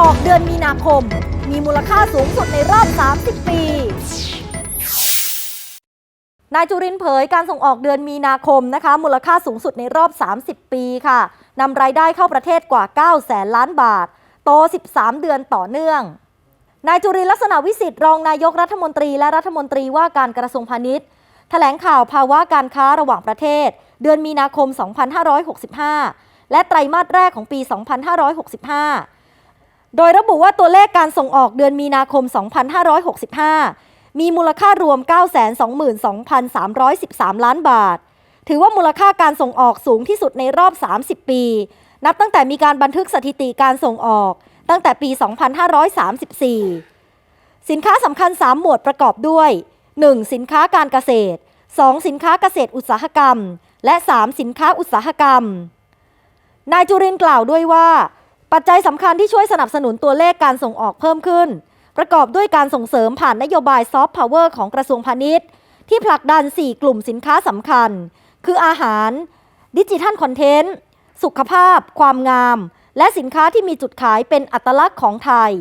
ออกเดือนมีนาคม มีมูลค่าสูงสุดในรอบ 30 ปี นายจุรินเผยการส่งออกเดือนมีนาคมนะคะ มูลค่าสูงสุดในรอบ 30 ปีค่ะนำรายได้เข้าประเทศกว่า 9 แสนล้านบาท โต 13 เดือนต่อเนื่อง นายจุรินลักษณะวิสิทธิ์รองนายกรัฐมนตรีและรัฐมนตรีว่าการกระทรวงพาณิชย์แถลงข่าวภาวะการค้าระหว่างประเทศ เดือนมีนาคม 2565 และไตรมาสแรกของปี 2565 โดยระบุว่าตัวเลขการส่งออกเดือนมีนาคม 2565 มีมูลค่ารวม 922,313 ล้านบาท ถือว่ามูลค่าการส่งออกสูงที่สุดในรอบ 30 ปี นับตั้งแต่มีการบันทึกสถิติการส่งออกตั้งแต่ปี 2534 สินค้าสำคัญ 3 หมวดประกอบด้วย 1. สินค้าการเกษตร 2. สินค้าเกษตรอุตสาหกรรม และ 3. สินค้าอุตสาหกรรม นายจุรินกล่าวด้วยว่า ปัจจัยสำคัญที่ช่วยสนับสนุนตัวเลขการส่งออกเพิ่มขึ้น ประกอบด้วยการส่งเสริมผ่านนโยบายซอฟต์พาวเวอร์ของกระทรวงพาณิชย์ ที่ผลักดัน 4 กลุ่มสินค้าสำคัญ คืออาหาร ดิจิทัลคอนเทนต์ สุขภาพ ความงาม และสินค้าที่มีจุดขายเป็นอัตลักษณ์ของไทย